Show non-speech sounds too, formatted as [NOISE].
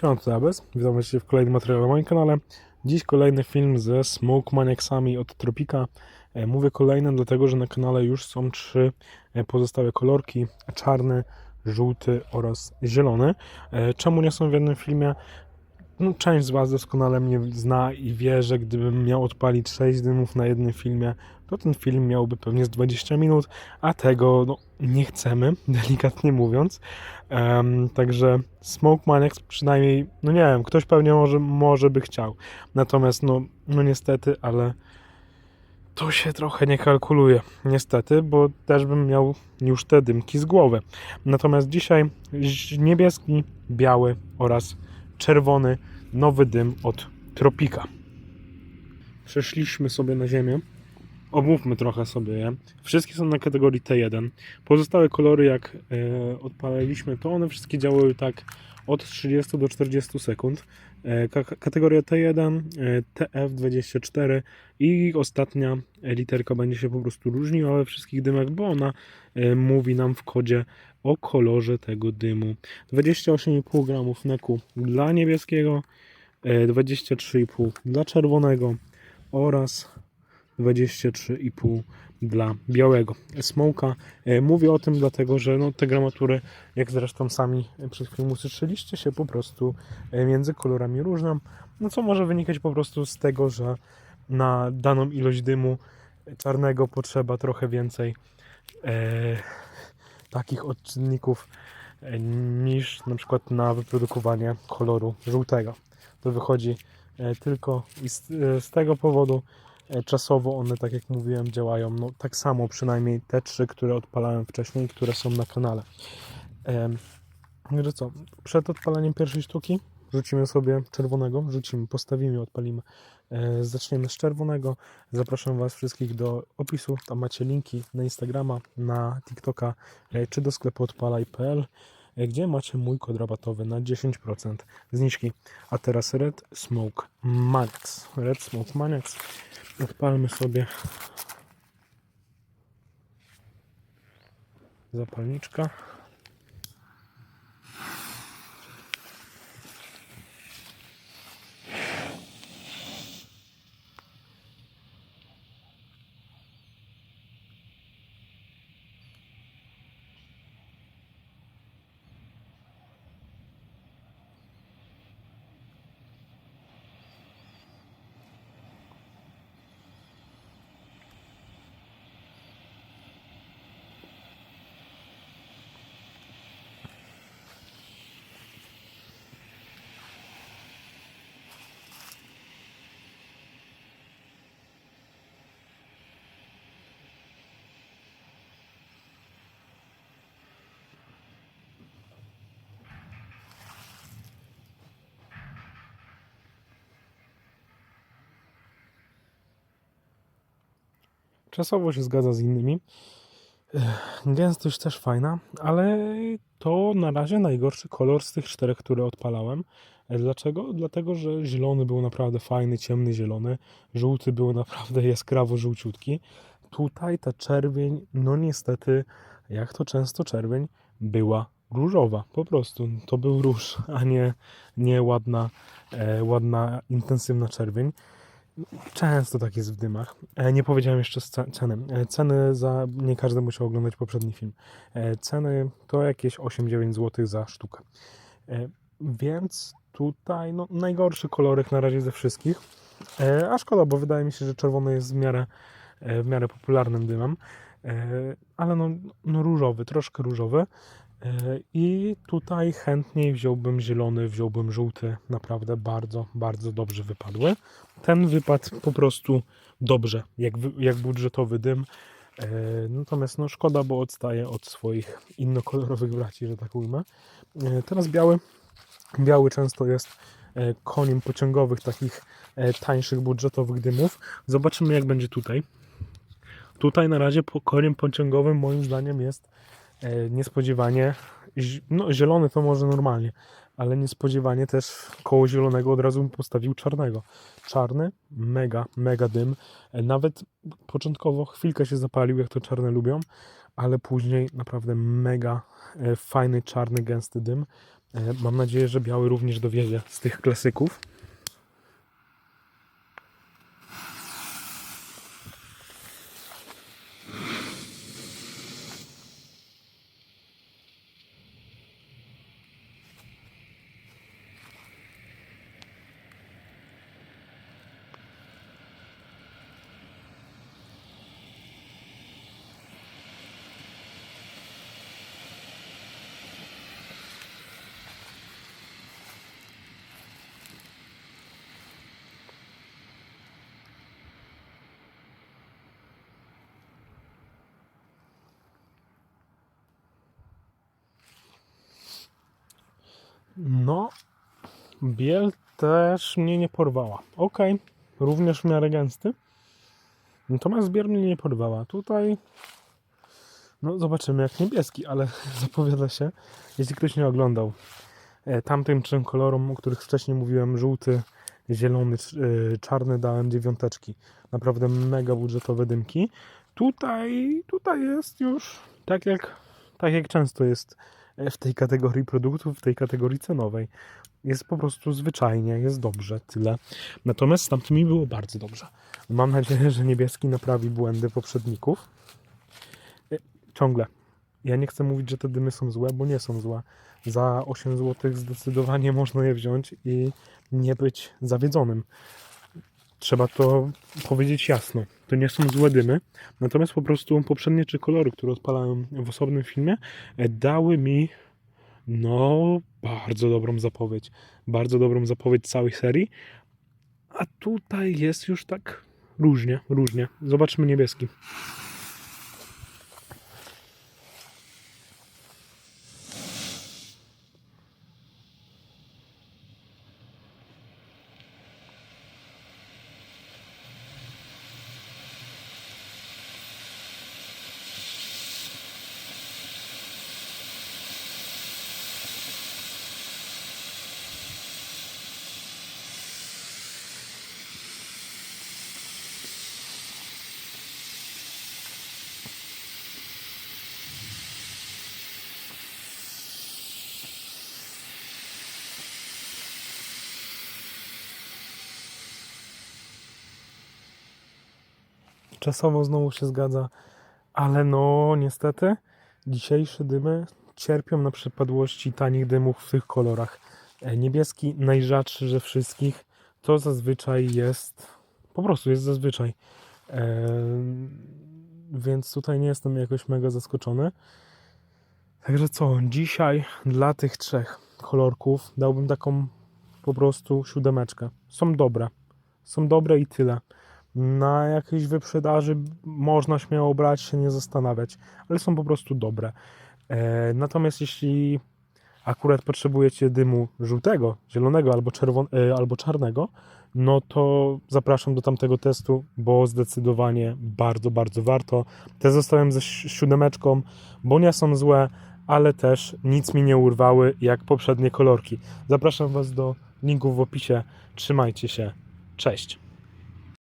Siema, to Abes. Witam Was w kolejnym materiale na moim kanale. Dziś kolejny film ze Smoke Maniacsami od Tropika. E, Mówię kolejny, dlatego że na kanale już są trzy e, pozostałe kolorki. Czarny, żółty oraz zielony. E, Czemu nie są w jednym filmie? No, część z Was doskonale mnie zna i wie, że gdybym miał odpalić 6 dymów na jednym filmie, to ten film miałby pewnie z 20 minut, a tego no, nie chcemy, [LAUGHS] delikatnie mówiąc. Em, także Smoke Maniacs przynajmniej, no nie wiem, ktoś pewnie może, może by chciał. Natomiast no, no niestety, ale to się trochę nie kalkuluje. Niestety, bo też bym miał już te dymki z głowy. Natomiast dzisiaj niebieski, biały oraz czerwony nowy dym od Tropika. Przeszliśmy sobie na ziemię. Omówmy trochę sobie je. Wszystkie są na kategorii T1. Pozostałe kolory, jak odpalaliśmy, to one wszystkie działały tak od 30 do 40 sekund. E, ka- kategoria T1, e, TF24 i ostatnia literka będzie się po prostu różniła we wszystkich dymach, bo ona mówi nam w kodzie o kolorze tego dymu. 28,5 gramów neku dla niebieskiego, e, 23,5 dla czerwonego oraz 23,5 dla białego smoka. E, Mówię o tym dlatego, że no, te gramatury, jak zresztą sami przed chwilą usłyszeliście, się po prostu e, między kolorami różnią, no co może wynikać po prostu z tego, że na daną ilość dymu czarnego potrzeba trochę więcej e, takich odczynników e, niż na przykład na wyprodukowanie koloru żółtego. To wychodzi e, tylko i z, e, tego powodu czasowo one, tak jak mówiłem, działają no, tak samo, przynajmniej te trzy, które odpalałem wcześniej, które są na kanale. Także co, przed odpaleniem pierwszej sztuki rzucimy sobie czerwonego, rzucimy, postawimy, odpalimy. E, Zaczniemy z czerwonego. Zapraszam Was wszystkich do opisu. Tam macie linki na Instagrama, na TikToka e, czy do sklepu odpalaj.pl, e, gdzie macie mój kod rabatowy na 10% zniżki. A teraz Red Smoke Maniacs. Red Smoke Maniacs. Odpalmy sobie zapalniczka. Czasowo się zgadza z innymi. Gęstość też fajna, ale to na razie najgorszy kolor z tych czterech, które odpalałem. E, Dlaczego? Dlatego, że zielony był naprawdę fajny, ciemny zielony, żółty był naprawdę [LAUGHS] jaskrawo żółciutki. Tutaj ta czerwień, no niestety, jak to często czerwień, była różowa. Po prostu to był róż, [LAUGHS] a nie, nie ładna, e, ładna, intensywna czerwień. Często tak jest w dymach. E, Nie powiedziałem jeszcze ceny. E, Ceny za. Nie każdy musiał oglądać poprzedni film. E, Ceny to jakieś 8-9 zł za sztukę. Więc tutaj no, najgorszy kolorek na razie ze wszystkich. A szkoda, bo wydaje mi się, że czerwony jest w miarę, w miarę popularnym dymem. Ale no, no różowy, troszkę różowy. E, I tutaj chętniej wziąłbym zielony, wziąłbym żółty. Naprawdę bardzo, bardzo dobrze wypadły. Ten wypadł po prostu dobrze, jak, jak budżetowy dym. E, Natomiast no szkoda, bo odstaje od swoich innokolorowych braci, że tak ujmę. E, Teraz biały. Biały często jest koniem pociągowych, takich tańszych, budżetowych dymów. Zobaczymy, jak będzie tutaj. Tutaj na razie koniem pociągowym moim zdaniem jest niespodziewanie, zi- no zielony to może normalnie, ale niespodziewanie też koło zielonego od razu postawił czarnego. Czarny, mega, mega dym. E, Nawet początkowo chwilkę się zapalił, jak to czarne lubią, ale później naprawdę mega e, fajny, czarny, gęsty dym. E, Mam nadzieję, że biały również dowiezie z tych klasyków. No, biel też mnie nie porwała. Ok, również w miarę gęsty. Natomiast biel mnie nie porwała. Tutaj, no zobaczymy jak niebieski, ale [LAUGHS] zapowiada się, jeśli ktoś nie oglądał, e, tamtym trzem kolorom, o których wcześniej mówiłem, żółty, zielony, e, czarny dałem dziewiąteczki. Naprawdę mega budżetowe dymki. Tutaj, tutaj jest już tak jak, tak jak często jest w tej kategorii produktów, w tej kategorii cenowej. Jest po prostu zwyczajnie, jest dobrze, tyle. Natomiast z tamtymi było bardzo dobrze. Mam nadzieję, że niebieski naprawi błędy poprzedników. Y, Ciągle. Ja nie chcę mówić, że te dymy są złe, bo nie są złe. Za 8 zł zdecydowanie można je wziąć i nie być zawiedzonym. Trzeba to powiedzieć jasno. To nie są złe dymy, natomiast po prostu poprzednie trzy kolory, które odpalałem w osobnym filmie, e, dały mi no bardzo dobrą zapowiedź. Bardzo dobrą zapowiedź całej serii. A tutaj jest już tak różnie, różnie. Zobaczmy niebieski. Czasowo znowu się zgadza, ale no niestety dzisiejsze dymy cierpią na przypadłości tanich dymów w tych kolorach. E, Niebieski najrzadszy ze wszystkich to zazwyczaj jest, po prostu jest zazwyczaj. E, więc tutaj nie jestem jakoś mega zaskoczony. Także co, dzisiaj dla tych trzech kolorków dałbym taką po prostu siódemeczkę. Są dobre. Są dobre i tyle. Na jakiejś wyprzedaży można śmiało brać, się nie zastanawiać, ale są po prostu dobre. E, natomiast jeśli akurat potrzebujecie dymu żółtego, zielonego albo, e, albo czarnego, no to zapraszam do tamtego testu, bo zdecydowanie bardzo, bardzo warto. Te zostałem ze si- siódemeczką, bo nie są złe, ale też nic mi nie urwały jak poprzednie kolorki. Zapraszam Was do linków w opisie. Trzymajcie się. Cześć.